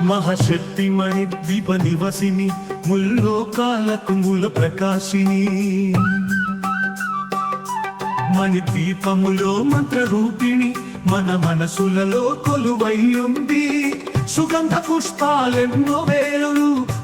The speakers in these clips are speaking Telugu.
మహాశక్తిమణి ద్వీప నివసిని ముల్లోకాలకు మూల ప్రకాశిని. మణి దీపములో మంత్ర రూపిణి మన మనసులలో కొలువై ఉంది. సుగంధ పుష్పాలెన్నో వేలు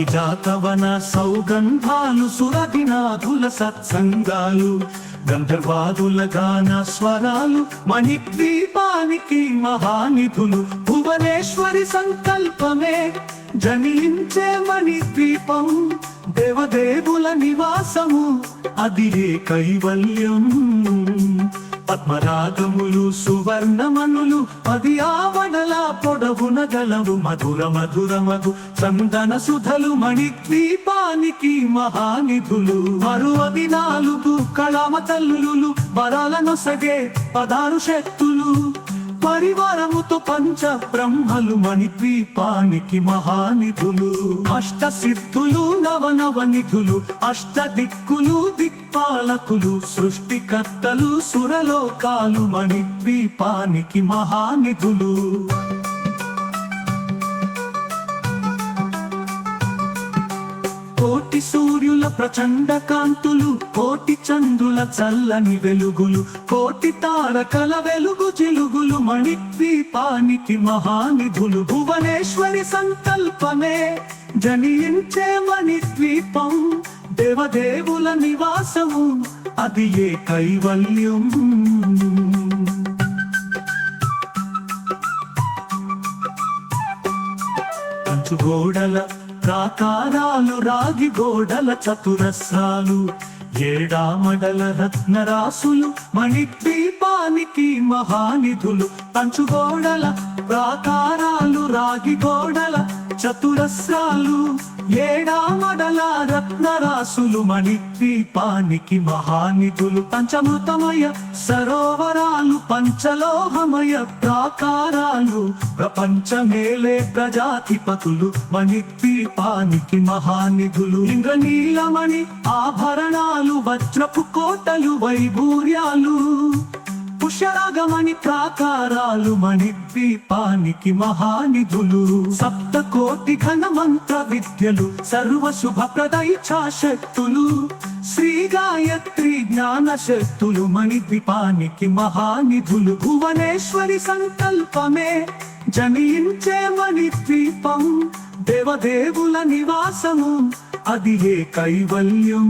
పారిజాతవన సౌగంధాలు సురభినాథుల సత్సంగాలు గంధర్వాదుల గాన స్వరాలు మణిద్వీపానికి మహానిధులు భువనేశ్వరి సంకల్పమే జనించే మణిద్వీపం దేవదేవుల నివాసము అది కైవల్యం పద్మరాగములు సువర్ణమనులు పది ఆవడల పొడవున గలవు మధుర మధుర మధు చందన సుధలు మణిద్వీపానికి మహానిధులు. మరు అవి నాలుగు కళామ తల్లులు వరాలను సగే పదారు శక్తులు. పరివారముతో పంచ బ్రహ్మలు మణిద్వీపానికి మహానిధులు. అష్ట సిద్ధులు నవ నవ నిధులు అష్ట దిక్కులు దిక్కు దిక్పాలకులు సృష్టికర్తలు సురలోకాలు మణిద్వీపానికి మహానిధులు. కోటి సూర్యుల ప్రచండ కాంతులు కోటి చంద్రుల చల్లని వెలుగులు కోటి తారకల వెలుగు జిలుగులు మణిద్వీపానికి మహానిధులు. భువనేశ్వరి సంకల్పమే. జనించేమని ద్వీపం దేవదేవుల నివాసము అది ఏ కైవల్యం? గోడల ప్రాకారాలు రాగి గోడల చతురస్రాలు ఏడామడల రత్నరాసులు మణిద్వీపానికి మహానిధులు. కంచు గోడల ప్రాకారాలు రాగి గోడల చతురస్రాలు ఏడామడల రత్నరాసులు మణిద్వీపానికి మహానిధులు పంచమృతమయ సరోవరాలు పంచలోహమయ ప్రాకారాలు ప్రపంచమేలే ప్రజాధిపతులు మణిద్వీపానికి మహానిధులు. ఇంద్రనీలమణి ఆభరణాలు వజ్రపు కోటలు వైభూర్యాలు. పుష్యరాగమణి ప్రాకారాలు మణిద్వీపానికి మహానిధులు. సప్త కోటి ఘన మంత్ర విద్యలు సర్వ శుభప్రద ఇచ్ఛాశక్తులు శ్రీ గాయత్రి జ్ఞాన శక్తులు మణిద్వీపానికి మహానిధులు. భువనేశ్వరి సంకల్పమే జనించే మణిద్వీపం దేవదేవుల నివాసము అది ఏ కైవల్యం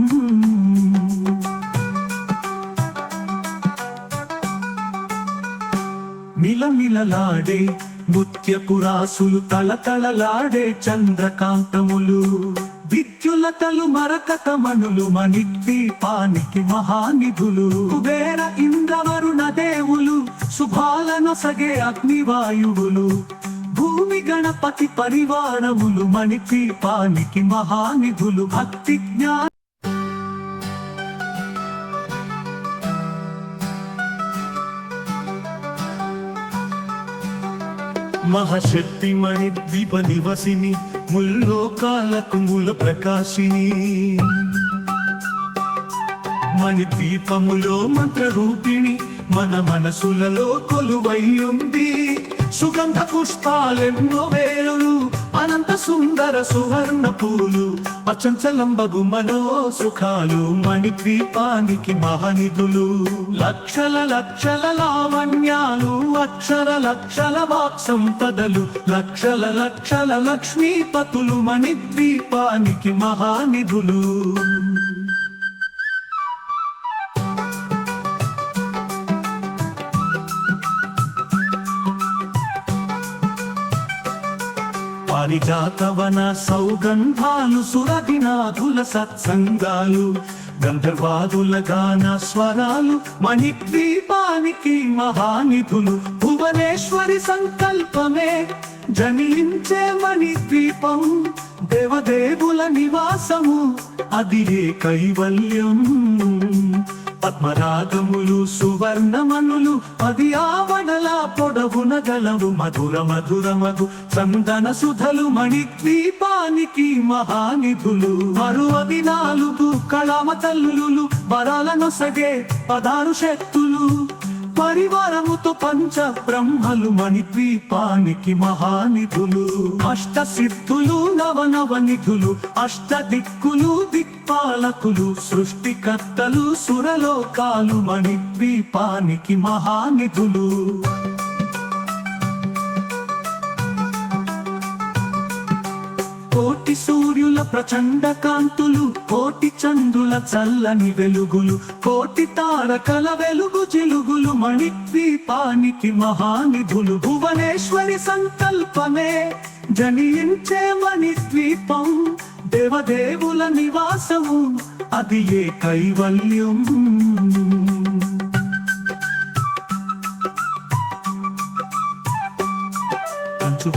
మిలమిలలాడే ముత్యపు రాసులు తలతలలాడే చంద్రకాంతములు. విద్యులతలు మరకతమణులు మణిద్వీపానికి మహానిధులు. కుబేర ఇంద్రవరుణ దేవులు శుభాలను సగే అగ్నివాయువులు. భూమి గణపతి పరివారములు మణిద్వీపానికి మహానిధులు. భక్తి జ్ఞాన మహాశక్తిమణి ద్వీప నివసిని ముల్లోకాలకు మూల ప్రకాశిని. మణి ద్వీపములో మంత్ర రూపిణి మన మనసులలో కొలువై ఉంది. సుగంధ పుష్పాలెన్నో వేలు అనంత సుందర సువర్ణ పూలు అచంచలంబగు మనో సుఖాలు మణి ద్వీపానికి మహనిధులు. లక్షల లక్షల లావణ్యాలు అక్షర లక్షల వాక్ సంపదలు లక్షల లక్షల లక్ష్మీపతులు మణి ద్వీపానికి మహానిధులు. పారిజాతవన సౌగంధాలు సురభినాథుల సత్సంగాలు గంధర్వాదుల గాన స్వరాలు మణిద్వీపానికి మహానిధులు భువనేశ్వరి సంకల్పమే జనించే మణిద్వీపం దేవదేవుల నివాసము అది ఏ కైవల్యం పద్మరాగములు సువర్ణమనులు పది ఆవడల పొడవున గలవు మధుర మధురమగు చందన సుధలు మణిద్వీపానికి మహానిధులు. మరువది నాలుగు కళామ తల్లులు వరాలను సగే పదారు శక్తులు పరివారముతో పంచ బ్రహ్మలు మణి ద్వీపానికి మహానిధులు. అష్ట సిద్ధులు నవనవ నిధులు అష్ట దిక్కులు దిక్పాలకులు సృష్టికర్తలు సురలోకాలు మణిద్వీపానికి మహానిధులు. కోటి సూర్యుల ప్రచండ కాంతులు కోటి చందుల చల్లని వెలుగులు కోటి తారకల వెలుగు జిలుగులు మణిద్వీపానికి మహానిధులు భువనేశ్వరి సంకల్పమే జనించే మణిద్వీపం దేవదేవుల నివాసము అది ఏ కైవల్యం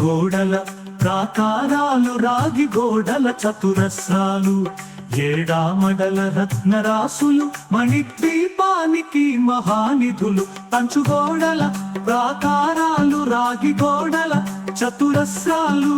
గోడల ప్రాకారాలు రాగి గోడల చతురస్రాలు ఏడామడల రత్నరాసులు మణిద్వీపానికి మహానిధులు తంచుగోడల ప్రాకారాలు రాగి గోడల చతురస్రాలు.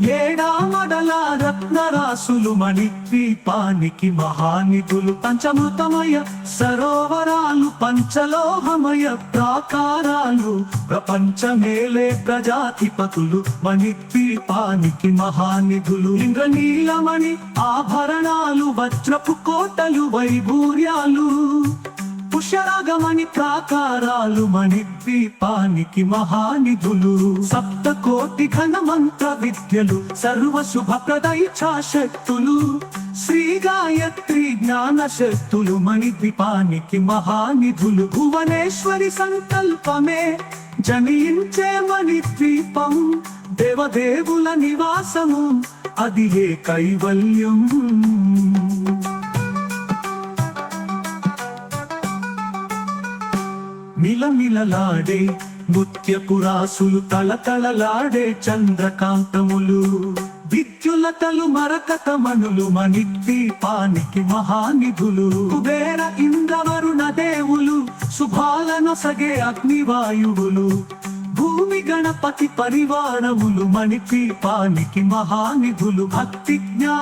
ఏడామడల రత్నరాసులు మణి ద్వీపానికి మహానిధులు పంచమృతమయ సరోవరాలు పంచలోహమయ ప్రాకారాలు. ప్రపంచమేలే ప్రజాధిపతులు మణిద్వీపానికి మహానిధులు. ఇంద్రనీలమణి ఆభరణాలు వజ్రపు కోటలు వైభూర్యాలు. పుష్యరాగమణి ప్రాకారాలు మణిద్వీపానికి మహానిధులు. సప్త కోటి ఘన విద్యలు సర్వ శుభప్రద ఇచ్ఛాశక్తులు శ్రీ గాయత్రి జ్ఞాన శక్తులు మణిద్వీపానికి మహానిధులు. భువనేశ్వరి సంకల్పమే జనించే మణిద్వీపం దేవదేవుల నివాసము. అది ఏ కైవల్యం మిలమిలలాడే నృత్యపురాసులు తలతలలాడే చంద్రకాంతములు. విద్యులతలు మరకతమనులు మణిద్వీపానికి మహానిధులు. కుబేర ఇంద్రవరుణ దేవులు శుభాలను సగే అగ్నివాయువులు. భూమి గణపతి పరివారములు మణిద్వీపానికి మహానిధులు. భక్తి జ్ఞా